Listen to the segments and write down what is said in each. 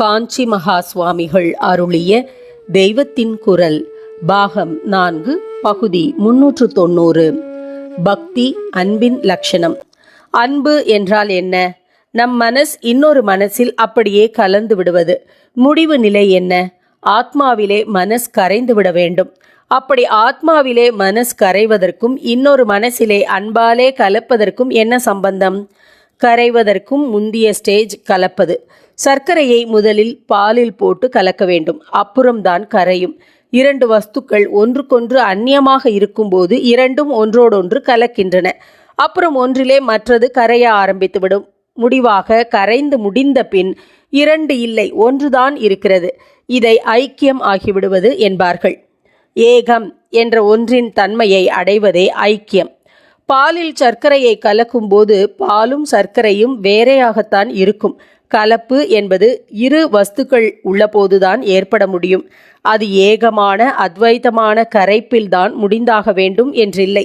காஞ்சி மகா சுவாமிகள் அருளிய தெய்வத்தின் குரல் பாகம் நான்கு பகுதி முன்னூற்று தொண்ணூறு பக்தி அன்பின் லட்சணம். அன்பு என்றால் என்ன? நம் மனஸ் இன்னொரு மனசில் அப்படியே கலந்து விடுவது. முடிவு நிலை என்ன? ஆத்மாவிலே மனஸ் கரைந்து விட வேண்டும். அப்படி ஆத்மாவிலே மனஸ் கரைவதற்கும் இன்னொரு மனசிலே அன்பாலே கலப்பதற்கும் என்ன சம்பந்தம்? கரைவதற்கும் முந்திய ஸ்டேஜ் கலப்பது. சர்க்கரையை முதலில் பாலில் போட்டு கலக்க வேண்டும். அப்புறம்தான் கரையும். இரண்டு வஸ்துக்கள் ஒன்றுக்கொன்று அந்நியமாக இருக்கும்போது இரண்டும் ஒன்றோடொன்று கலக்கின்றன. அப்புறம் ஒன்றிலே மற்றது கரைய ஆரம்பித்துவிடும். முடிவாக கரைந்து முடிந்த பின் இரண்டு இல்லை ஒன்றுதான் இருக்கிறது. இதை ஐக்கியம் ஆகிவிடுவது என்பார்கள். ஏகம் என்ற ஒன்றின் தன்மையை அடைவதே ஐக்கியம். பாலில் சர்க்கரையை கலக்கும்போது பாலும் சர்க்கரையும் வேறையாகத்தான் இருக்கும். கலப்பு என்பது இரு வஸ்துக்கள் உள்ளபோதுதான் ஏற்பட முடியும். அது ஏகமான அத்வைதமான கரைப்பில்தான் முடிந்தாக வேண்டும் என்றில்லை.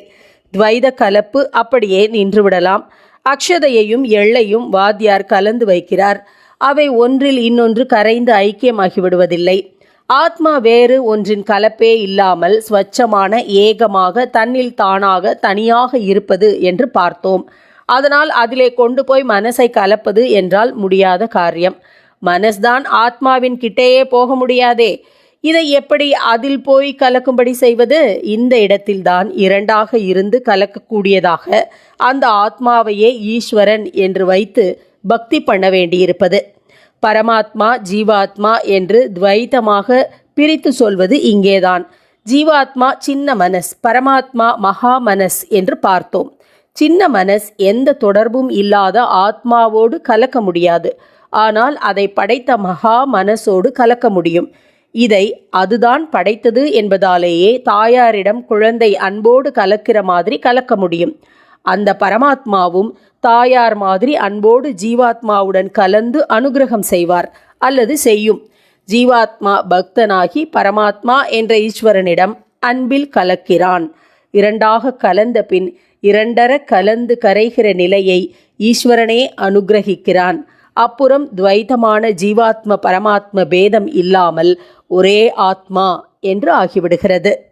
துவைத கலப்பு அப்படியே நின்றுவிடலாம். அக்ஷதையையும் எள்ளையும் வாத்தியார் கலந்து வைக்கிறார். அவை ஒன்றில் இன்னொன்று கரைந்து ஐக்கியமாகிவிடுவதில்லை. ஆத்மா வேறு ஒன்றின் கலப்பே இல்லாமல் ஸ்வச்சமான ஏகமாக தன்னில் தானாக தனியாக இருப்பது என்று பார்த்தோம். அதனால் அதிலே கொண்டு போய் மனசை கலப்பது என்றால் முடியாத காரியம். மனஸ்தான் ஆத்மாவின் கிட்டேயே போக முடியாதே. இதை எப்படி அதில் போய் கலக்கும்படி செய்வது? இந்த இடத்தில்தான் இரண்டாக இருந்து கலக்கக்கூடியதாக அந்த ஆத்மாவையே ஈஸ்வரன் என்று வைத்து பக்தி பண்ண வேண்டியிருப்பது. பரமாத்மா ஜீவாத்மா என்று துவைத்தமாக பிரித்து சொல்வது இங்கேதான். ஜீவாத்மா சின்ன மனஸ் பரமாத்மா மகா மனஸ் என்று பார்த்தோம். சின்ன மனஸ் எந்த தொடர்பும் இல்லாத ஆத்மாவோடு கலக்க முடியாது. ஆனால் அதை படைத்த மகா மனசோடு கலக்க முடியும். இதை அதுதான் படைத்தது என்பதாலேயே தாயாரிடம் குழந்தை அன்போடு கலக்கிற மாதிரி கலக்க முடியும். அந்த பரமாத்மாவும் தாயார் மாதிரி அன்போடு ஜீவாத்மாவுடன் கலந்து அனுகிரகம் செய்வார் அல்லது செய்யும். ஜீவாத்மா பக்தனாகி பரமாத்மா என்ற ஈஸ்வரனிடம் அன்பில் கலக்கிறான். இரண்டாக கலந்த பின் இரண்டர கலந்து கரைகிற நிலையை ஈஸ்வரனே அனுகிரகிக்கிறான். அப்புறம் துவைதமான ஜீவாத்ம பரமாத்ம பேதம் இல்லாமல் ஒரே ஆத்மா என்று ஆகிவிடுகிறது.